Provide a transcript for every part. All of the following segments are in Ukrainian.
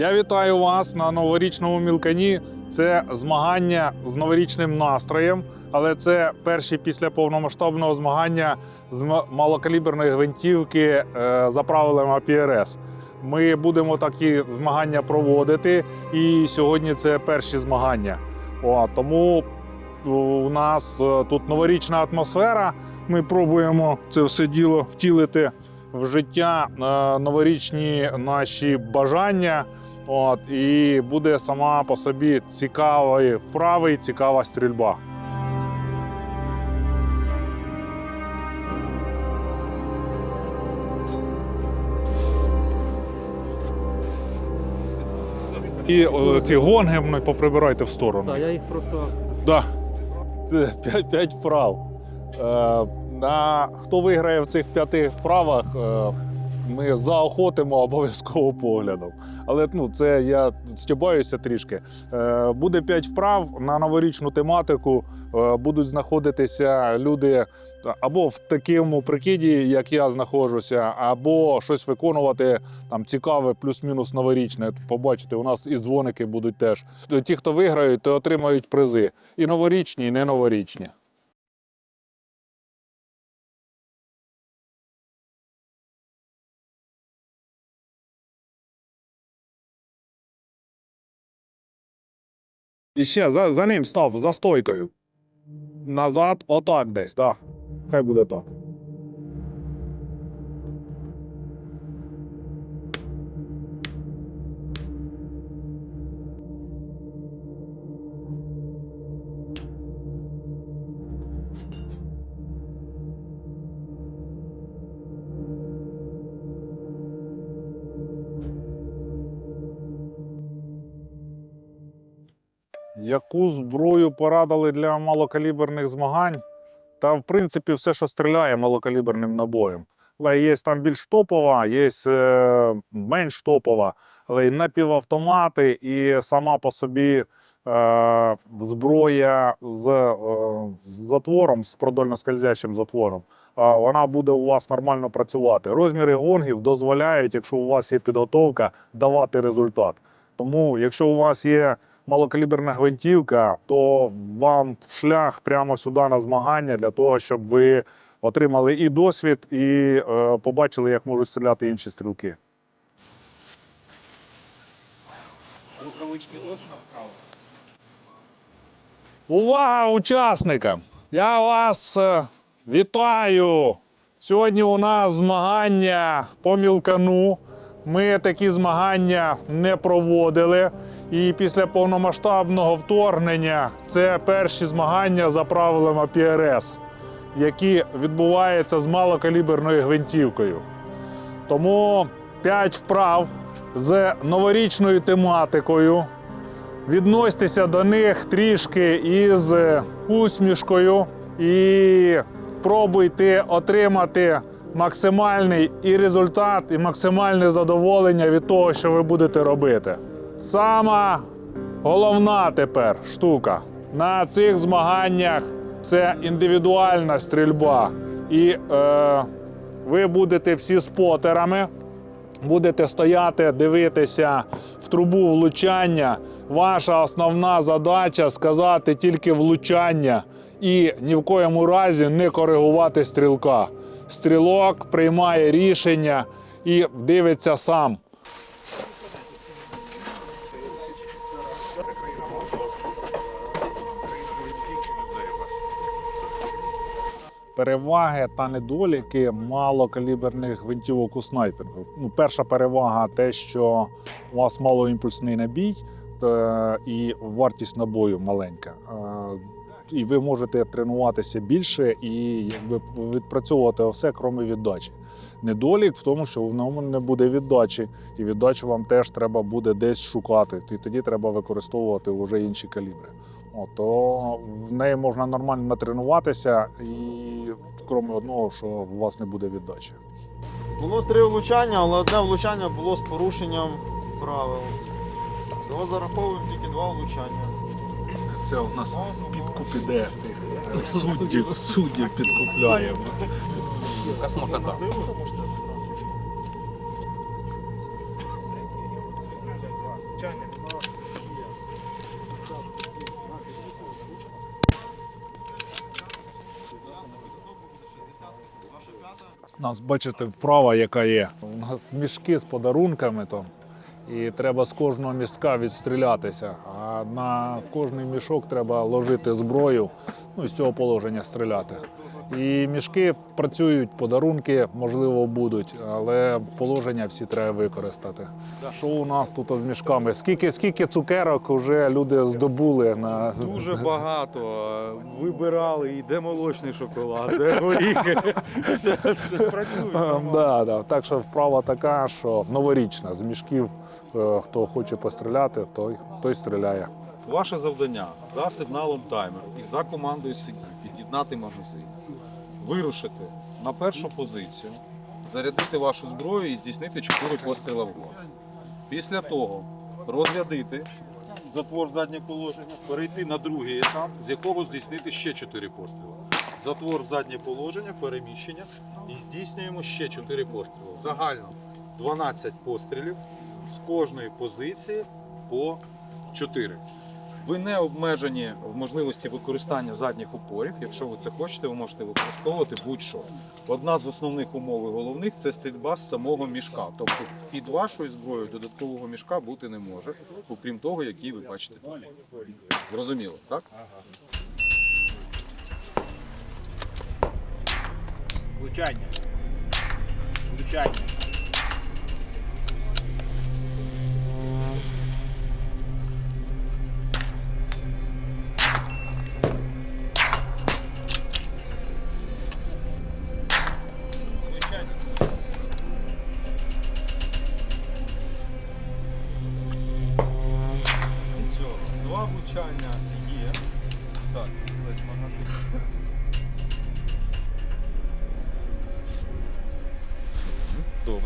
Я вітаю вас на новорічному мілкані. Це змагання з новорічним настроєм, але це перші після повномасштабного змагання з малокаліберної гвинтівки е, за правилами АПРС. Ми будемо такі змагання проводити, і сьогодні це перші змагання. О, тому у нас е, тут новорічна атмосфера. Ми пробуємо це все діло втілити в життя е, новорічні наші бажання. От, і буде сама по собі цікаві вправи і цікава стрільба. І е, ці гонги ну, поприбирайте в сторону. Так, я їх просто Да. П'ять, п'ять вправ. Е, на, хто виграє в цих п'яти вправах, е, ми заохотимо обов'язково поглядом. Але ну, це я стібаюся трішки. Е, буде п'ять вправ на новорічну тематику. Е, будуть знаходитися люди або в такому прикиді, як я знаходжуся, або щось виконувати там цікаве, плюс-мінус новорічне. Побачите, у нас і дзвоники будуть теж. Ті, хто виграють, то отримають призи. І новорічні, і не новорічні. І ще за, за ним став, за стойкою. Назад, отак десь, так. Хай буде так. Яку зброю порадили для малокаліберних змагань? Та, в принципі, все, що стріляє малокаліберним набоєм. Але є там більш топова, є е, менш топова, але й напівавтомати, і сама по собі е, зброя з, е, затвором, з продольно-скользящим затвором. е, Вона буде у вас нормально працювати. Розміри гонгів дозволяють, якщо у вас є підготовка, давати результат. Тому, якщо у вас є малокаліберна гвинтівка, то вам шлях прямо сюди на змагання для того, щоб ви отримали і досвід, і е, побачили, як можуть стріляти інші стрілки. Увага учасникам! Я вас е, вітаю! Сьогодні у нас змагання по мілкану. Ми такі змагання не проводили. І після повномасштабного вторгнення це перші змагання за правилами ПРС, які відбуваються з малокаліберною гвинтівкою. Тому 5 вправ з новорічною тематикою. Відносьтеся до них трішки із усмішкою і пробуйте отримати максимальний і результат, і максимальне задоволення від того, що ви будете робити. Сама головна тепер штука на цих змаганнях це індивідуальна стрільба. І е, ви будете всі спотерами будете стояти, дивитися в трубу влучання. Ваша основна задача сказати тільки влучання і ні в коєму разі не коригувати стрілка. Стрілок приймає рішення і дивиться сам. Переваги та недоліки малокаліберних гвинтівок у снайпінгу. Ну, перша перевага те, що у вас малоімпульсний набій і вартість набою маленька. Е, І ви можете тренуватися більше і якби відпрацьовувати все, крім віддачі. Недолік в тому, що в ньому не буде віддачі, і віддачу вам теж треба буде десь шукати. І тоді треба використовувати вже інші калібри. То в неї можна нормально натренуватися, і крім одного, що у вас не буде віддачі. Було три влучання, але одне влучання було з порушенням правил. Того зараховуємо тільки два влучання. Це у нас підкуп іде цих суддів, суддів підкупляємо. Космотака. Нас, бачите, вправа, яка є. У нас мішки з подарунками там. І треба з кожного мішка відстрілятися. А на кожний мішок треба ложити зброю, ну і з цього положення стріляти. І мішки працюють, подарунки, можливо, будуть, але положення всі треба використати. Що у нас тут з мішками? Скільки, скільки цукерок вже люди здобули на Дуже багато. Вибирали і де молочний шоколад, де горіхи. Все, все працює. Да, да. Так що вправа така, що новорічна. З мішків, хто хоче постріляти, той, той стріляє. Ваше завдання за сигналом таймеру і за командою сидів під'єднати магазин, вирушити на першу позицію, зарядити вашу зброю і здійснити 4 постріли вгору. Після того розрядити затвор в заднє положення, перейти на другий етап, з якого здійснити ще 4 постріли. Затвор в заднє положення, переміщення і здійснюємо ще 4 постріли. Загально 12 пострілів з кожної позиції по 4. Ви не обмежені в можливості використання задніх опорів. Якщо ви це хочете, ви можете використовувати будь-що. Одна з основних умов і головних це стрільба з самого мішка. Тобто під вашою зброєю додаткового мішка бути не може, окрім того, який ви бачите. Зрозуміло, так? Влучання. Влучання.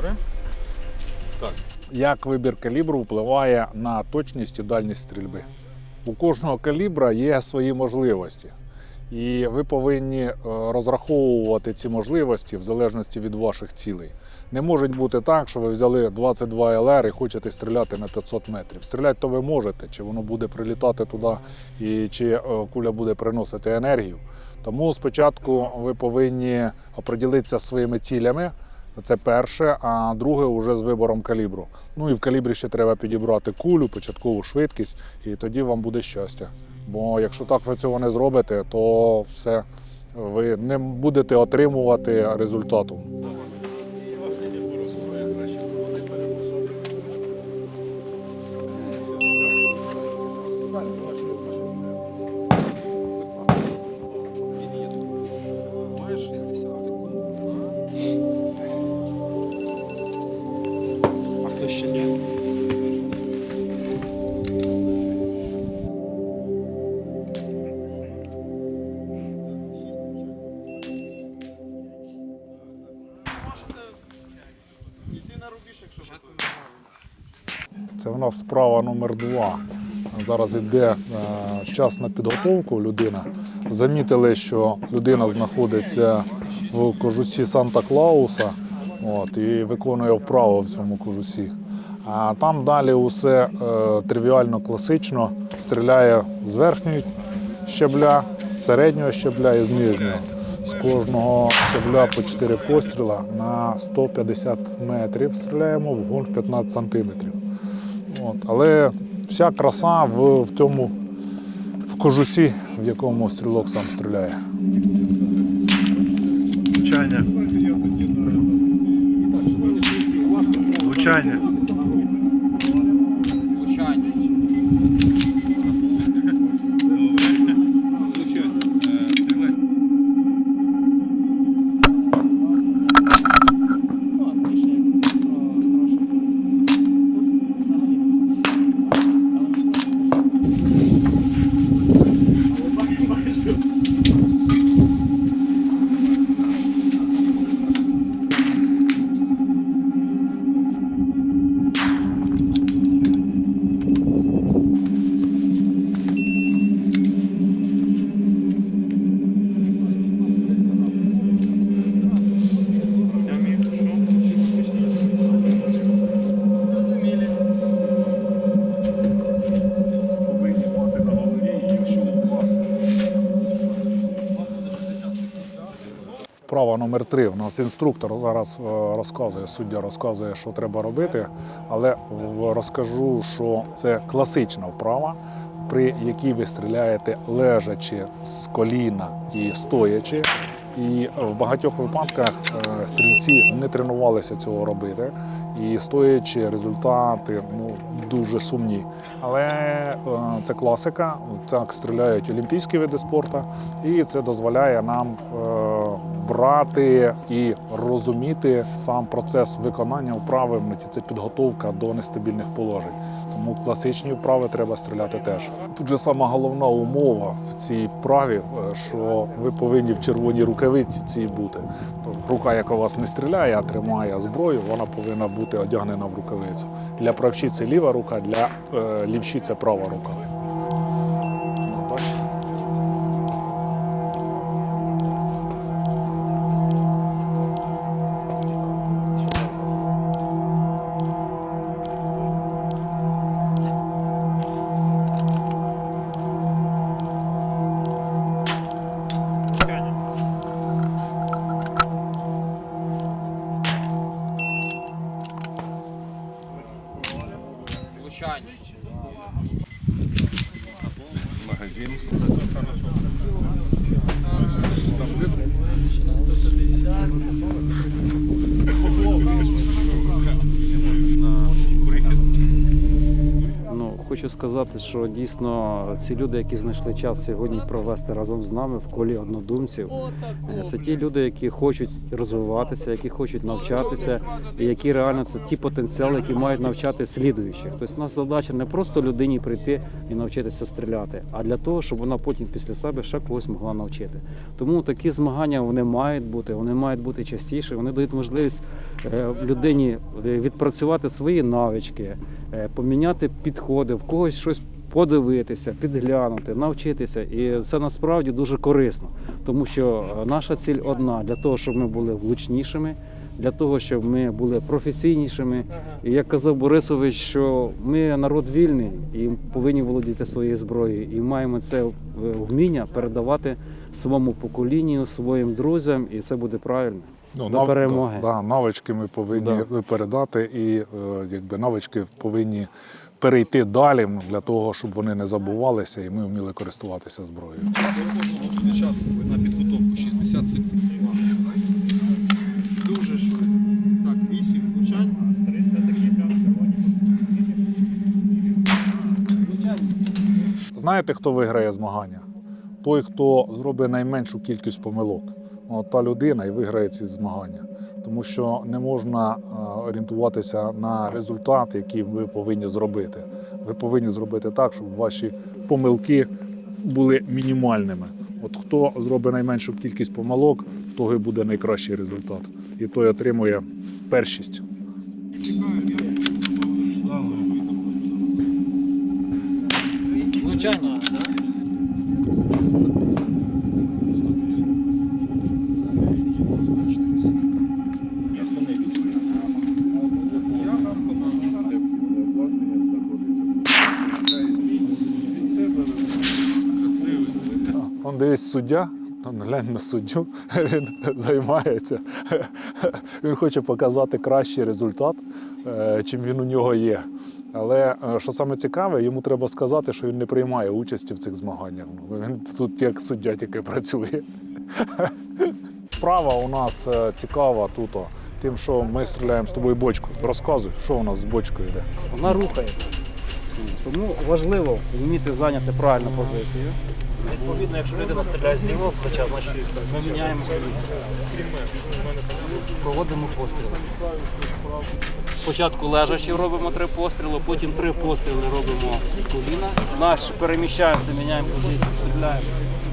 Добре. Так, Як вибір калібру впливає на точність і дальність стрільби? У кожного калібра є свої можливості. І ви повинні е, розраховувати ці можливості в залежності від ваших цілей. Не може бути так, що ви взяли 22 ЛР і хочете стріляти на 500 метрів. Стріляти то ви можете, чи воно буде прилітати туди, і чи е, куля буде приносити енергію. Тому спочатку ви повинні оприділитися своїми цілями. Це перше, а друге вже з вибором калібру. Ну і в калібрі ще треба підібрати кулю, початкову швидкість, і тоді вам буде щастя. Бо якщо так ви цього не зробите, то все ви не будете отримувати результату. Нас справа номер два. Зараз йде е, час на підготовку людина. Замітили, що людина знаходиться в кожусі Санта-Клауса от, і виконує вправо в цьому кожусі. А там далі усе е, тривіально класично. Стріляє з верхньої щебля, з середнього щебля і з нижнього. З кожного щебля по 4 постріла на 150 метрів стріляємо, вгон 15 сантиметрів. От, але вся краса в, в цьому в кожусі, в якому стрілок сам стріляє. Влучання. Влучання. Номер три. У нас інструктор зараз е, розказує, суддя розказує, що треба робити, але розкажу, що це класична вправа, при якій ви стріляєте лежачи з коліна і стоячи. І в багатьох випадках е, стрільці не тренувалися цього робити. І стоячи результати ну, дуже сумні. Але е, це класика, так стріляють олімпійські види спорту, і це дозволяє нам брати і розуміти сам процес виконання вправи, це підготовка до нестабільних положень. Тому класичні вправи треба стріляти теж. Тут же сама головна умова в цій вправі, е, що ви повинні в червоній рукавиці цій бути. Тобто рука, яка вас не стріляє, а тримає зброю, вона повинна бути одягнена в рукавицю. Для правчі це ліва рука, для е, лівчі це права рука. магазин. Там 150. Хочу сказати, що дійсно ці люди, які знайшли час сьогодні провести разом з нами в колі однодумців, е, це ті люди, які хочуть розвиватися, які хочуть навчатися, і які реально це ті потенціали, які мають навчати слідуючих. Тобто, у нас задача не просто людині прийти і навчитися стріляти, а для того, щоб вона потім після себе ще когось могла навчити. Тому такі змагання вони мають бути, вони мають бути частіше. Вони дають можливість е, людині е, відпрацювати свої навички, поміняти підходи, в когось щось подивитися, підглянути, навчитися. І це насправді дуже корисно, тому що е, наша ціль одна для того, щоб ми були влучнішими. Для того щоб ми були професійнішими, і як казав Борисович, що ми народ вільний і повинні володіти своєю зброєю, і маємо це вміння передавати своєму поколінню, своїм друзям, і це буде правильно. Ну, До перемоги. Да, навички ми повинні Да. передати, і е, якби навички повинні перейти далі для того, щоб вони не забувалися, і ми вміли користуватися зброєю. Час на підготовку 60 секунд. Дуже швидко. Так, 8 влучань. Знаєте, хто виграє змагання? Той, хто зробить найменшу кількість помилок. Та людина і виграє ці змагання. Тому що не можна е, орієнтуватися на результат, який ви повинні зробити. Ви повинні зробити так, щоб ваші помилки були мінімальними. От хто зробить найменшу кількість помилок, того і буде найкращий результат. І той отримує першість. Влучання. Он дивись суддя, он глянь на суддю, він займається. Він хоче показати кращий результат, е, чим він у нього є. Але е, що саме цікаве, йому треба сказати, що він не приймає участі в цих змаганнях. Ну, Він тут як суддя тільки працює. Справа у нас е, цікава тут, тим, що ми стріляємо з тобою бочку. Розказуй, що у нас з бочкою йде. Вона рухається. Тому важливо вміти зайняти правильну позицію. Відповідно, якщо людина стріляє з лівого плеча, значить ми міняємо проводимо постріли. Спочатку лежачи робимо три постріли, потім три постріли робимо з коліна. Далі переміщаємося, міняємо позицію, стріляємо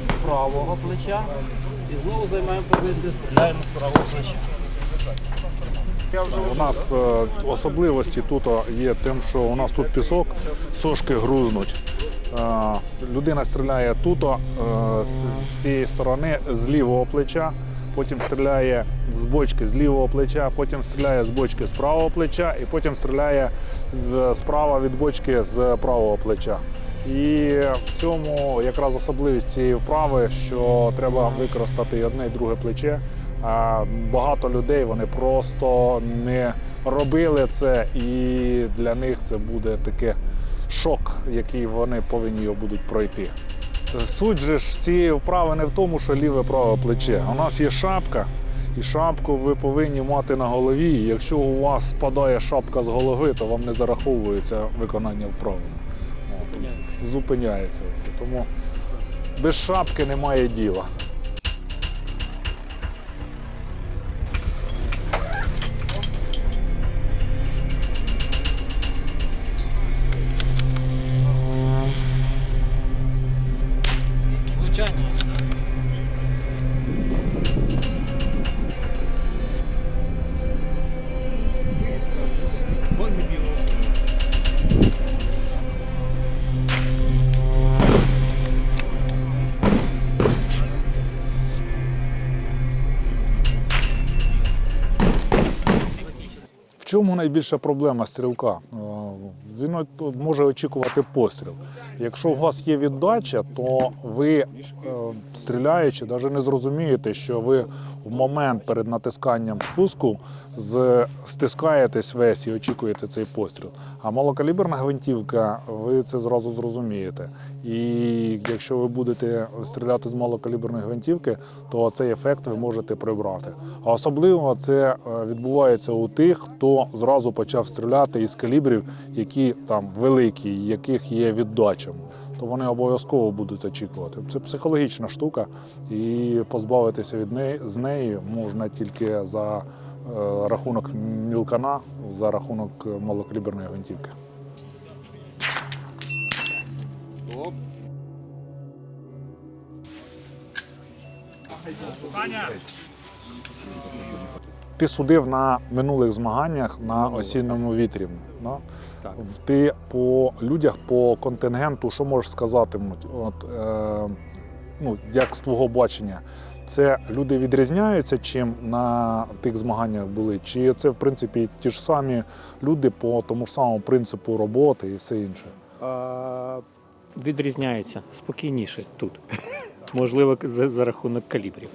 з правого плеча і знову займаємо позицію, стріляємо з правого плеча. У нас е, особливості тут є тим, що у нас тут пісок, сошки грузнуть. Е, Людина стріляє тут е, з цієї сторони з лівого плеча, потім стріляє з бочки з лівого плеча, потім стріляє з бочки з правого плеча і потім стріляє справа від бочки з правого плеча. І в цьому якраз особливість цієї вправи, що треба використати і одне і друге плече багато людей вони просто не робили це, і для них це буде таке шок, який вони повинні його будуть пройти. Суть же ж цієї вправи не в тому, що ліве праве плече. У нас є шапка, і шапку ви повинні мати на голові. Якщо у вас спадає шапка з голови, то вам не зараховується виконання вправи. От, Зупиняється. Тому без шапки немає діла. Чому найбільша проблема стрілка? Е, Він може очікувати постріл. Якщо у вас є віддача, то ви, е, стріляючи, навіть не зрозумієте, що ви в момент перед натисканням спуску стискаєтесь весь і очікуєте цей постріл. А малокаліберна гвинтівка, ви це зразу зрозумієте. І якщо ви будете стріляти з малокаліберної гвинтівки, то цей ефект ви можете прибрати. А особливо це е, відбувається у тих, хто зразу почав стріляти із калібрів, які там великі, яких є віддача. То вони обов'язково будуть очікувати. Це психологічна штука, і позбавитися від неї з неї можна тільки за е, рахунок мілкана, за рахунок малокаліберної гвинтівки. Ти судив на минулих змаганнях на осінньому вітрі. Так. Ти по людях, по контингенту, що можеш сказати? От, е, ну, як з твого бачення, це люди відрізняються, чим на тих змаганнях були? Чи це, в принципі, ті ж самі люди по тому ж самому принципу роботи і все інше? А, відрізняється спокійніше тут. Можливо, за, за рахунок калібрів.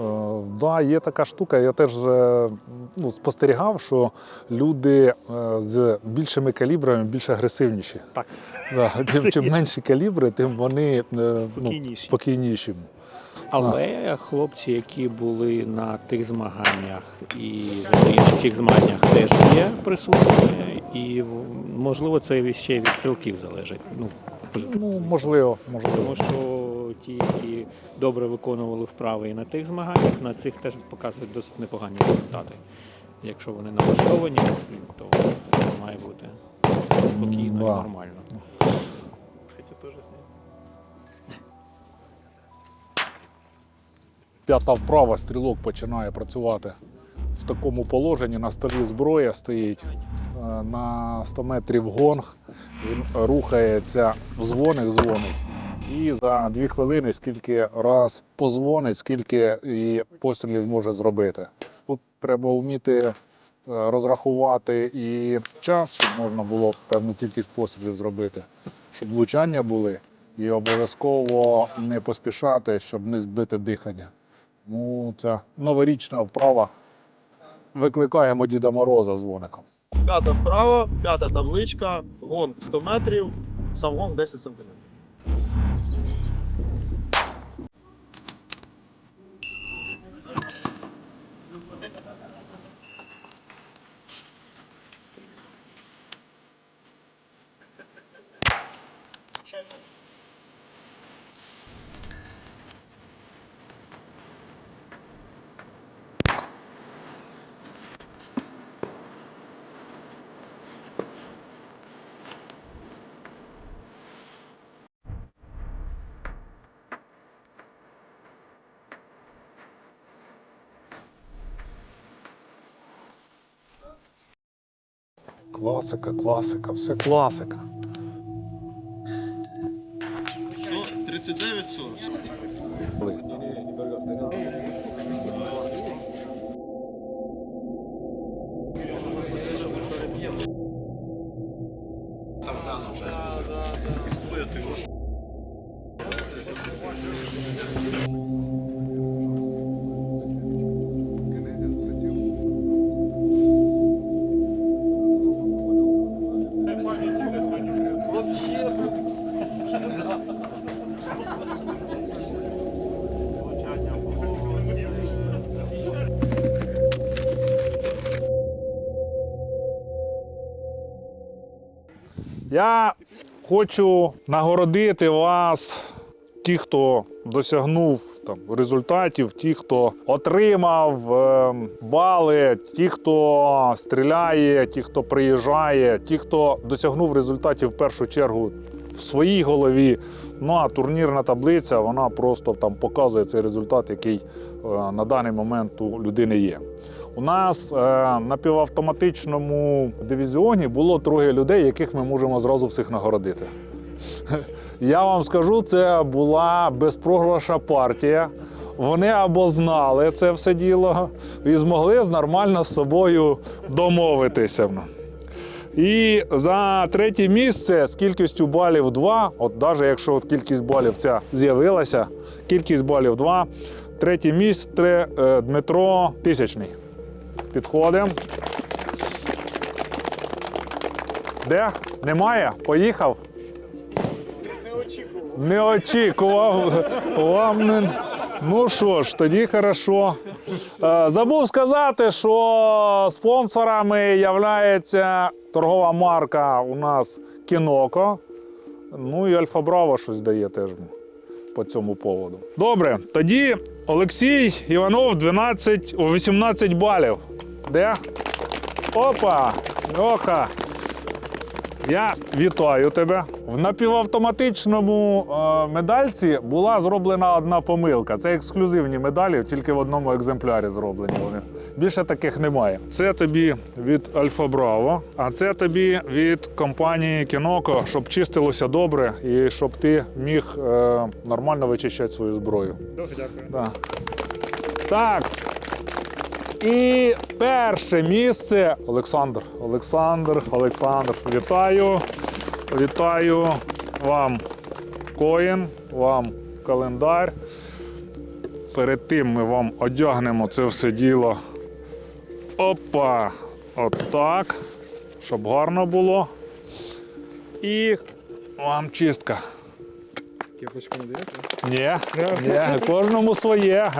Е, Да, є така штука. Я теж е, ну, спостерігав, що люди е, з більшими калібрами більш агресивніші. Так. Да, тим, чим менші калібри, тим вони е, ну, Спокійніші. спокійніші. Але хлопці, які були на тих змаганнях і, і на цих змаганнях теж є присутніми, і можливо це ще від стрілків залежить. Ну, Ну, можливо, можливо. тому що ті, які добре виконували вправи і на тих змаганнях, на цих теж показують досить непогані результати. Якщо вони налаштовані, то має бути спокійно і нормально. П'ята вправа, стрілок починає працювати в такому положенні. На столі зброя стоїть е, на 100 метрів гонг. Він рухається, дзвоник дзвонить. І за дві хвилини скільки раз позвонить, скільки і пострілів може зробити. Тут треба вміти е, розрахувати і час, щоб можна було певну кількість пострілів зробити, щоб влучання були, і обов'язково не поспішати, щоб не збити дихання. Ну, ця новорічна вправа. Викликаємо Діда Мороза дзвоником. П'ята вправо, п'ята табличка, гонг 100 метрів, сам гонг 10 сантиметрів. Класика, класика, все класика. 39-40. Я хочу нагородити вас, ті, хто досягнув там, результатів, ті, хто отримав е, бали, ті, хто стріляє, ті, хто приїжджає, ті, хто досягнув результатів в першу чергу в своїй голові. Ну а турнірна таблиця вона просто там показує цей результат, який е, на даний момент у людини є. У нас е, на півавтоматичному дивізіоні було троє людей, яких ми можемо зразу всіх нагородити. Я вам скажу, це була безпрограша партія. Вони або знали це все діло і змогли нормально з собою домовитися. І за третє місце з кількістю балів 2, от навіть якщо кількість балів ця з'явилася, кількість балів 2, третє місце е, Дмитро Тисячний. Підходимо. Де? Немає? Поїхав? Не очікував. Вам не... Ну що ж, тоді хорошо. Е, Забув сказати, що спонсорами є торгова марка у нас Кіноко. Ну і Альфа Браво щось дає теж по цьому поводу. Добре, тоді Олексій Іванов 12 18 балів. Де? Опа! Оха! Я вітаю тебе. В напівавтоматичному е, медальці була зроблена одна помилка. Це ексклюзивні медалі, тільки в одному екземплярі зроблені вони. Більше таких немає. Це тобі від Альфа Браво, а це тобі від компанії Кіноко, щоб чистилося добре і щоб ти міг е, нормально вичищати свою зброю. Дуже дякую. Да. Так. І перше місце Олександр. Олександр, Олександр. Вітаю. Вітаю вам коїн, вам календар. Перед тим ми вам одягнемо це все діло. Опа! Отак. Щоб гарно було. І вам чистка. Кепочку не даєте? Ні, ні, кожному своє.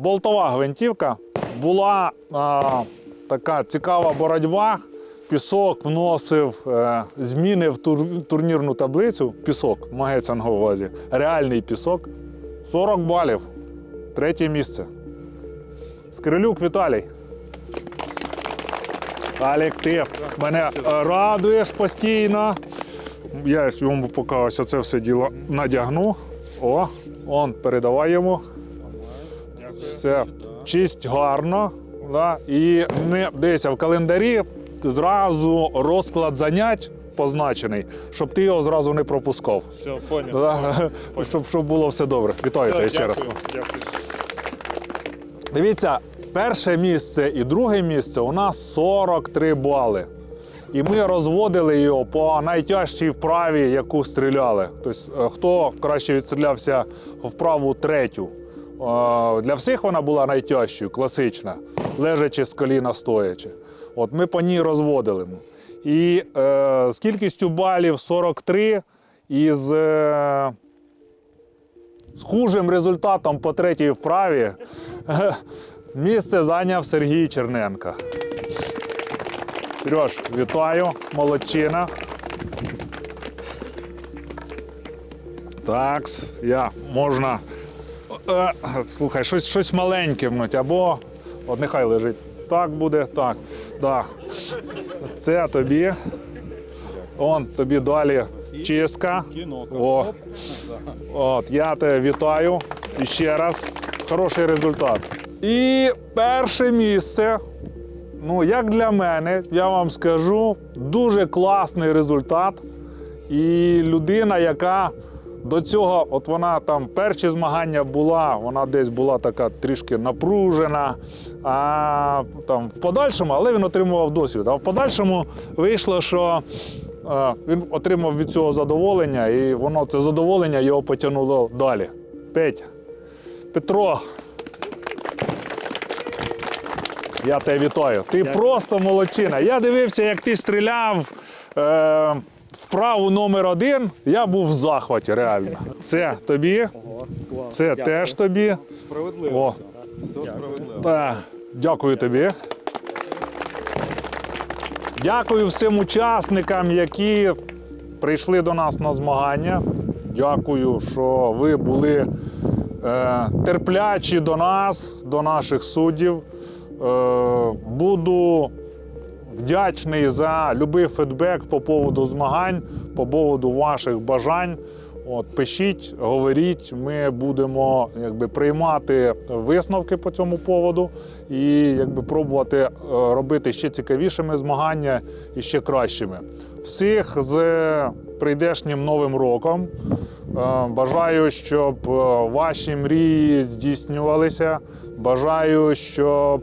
Болтова гвинтівка. Була а, така цікава боротьба. Пісок вносив е, зміни в тур- турнірну таблицю. Пісок, на увазі. Реальний пісок. 40 балів. Третє місце. Скрилюк Віталій. Алік, ти мене е, радуєш постійно. Я йому поки ось це все діло надягну. О, он передавай йому. Все чисть гарно. Да? І не дивися в календарі зразу розклад занять позначений, щоб ти його зразу не пропускав. Все, поняв. Да? Щоб, щоб було все добре. Вітаю тебе ще раз. Дякую. Дивіться, перше місце і друге місце у нас 43 бали. І ми розводили його по найтяжчій вправі, яку стріляли. Тобто, е, хто краще відстрілявся в праву третю. Для всіх вона була найтяжчою, класична, лежачи з коліна стоячи. От ми по ній розводили. І е, з кількістю балів 43 із е, з хужим результатом по третій вправі місце зайняв Сергій Черненко. Сереж, вітаю, молодчина. Так, я можна. Е, слухай, щось, щось маленьке внуть, або от нехай лежить. Так буде, так. Да. Це тобі. Он тобі далі чистка. О. От, я тебе вітаю. І ще раз. Хороший результат. І перше місце. Ну, як для мене, я вам скажу, дуже класний результат. І людина, яка до цього, от вона там перші змагання була, вона десь була така трішки напружена. А там в подальшому, але він отримував досвід. А в подальшому вийшло, що е, він отримав від цього задоволення, і воно це задоволення його потягнуло далі. Петя, Петро. Я тебе вітаю. Ти просто молодчина. Я дивився, як ти стріляв е, вправу номер один. Я був в захваті, реально. Це тобі. Це теж тобі. Справедливо. Все справедливо. та, дякую тобі. Дякую всім учасникам, які прийшли до нас на змагання. Дякую, що ви були е, терплячі до нас, до наших суддів. Е, буду вдячний за будь-який фідбек по поводу змагань, по поводу ваших бажань. От, пишіть, говоріть, ми будемо якби, приймати висновки по цьому поводу і якби, пробувати е, робити ще цікавішими змагання і ще кращими. Всіх з прийдешнім новим роком. Е, Бажаю, щоб е, ваші мрії здійснювалися. Бажаю, щоб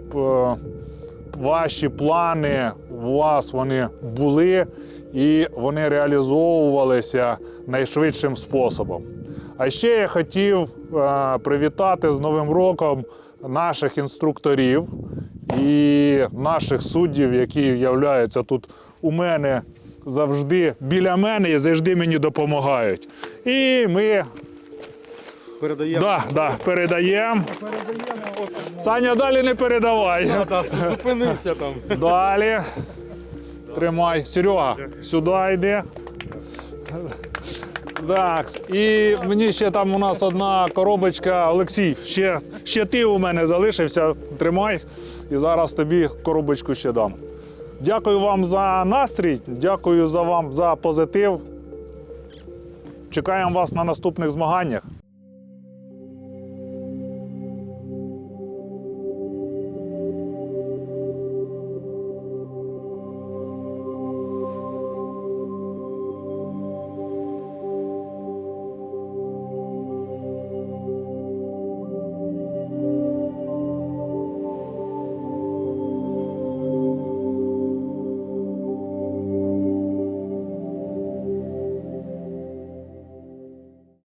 ваші плани у вас вони були і вони реалізовувалися найшвидшим способом. А ще я хотів е, привітати з Новим роком наших інструкторів і наших суддів, які являються тут у мене завжди біля мене і завжди мені допомагають. І ми Передаємо. да, да, передаємо. Саня, далі не передавай. Та, зупинився там. Далі. Тримай. Серега, сюди йди. Так, і мені ще там у нас одна коробочка. Олексій, ще, ще ти у мене залишився. Тримай. І зараз тобі коробочку ще дам. Дякую вам за настрій, дякую за вам за позитив. Чекаємо вас на наступних змаганнях.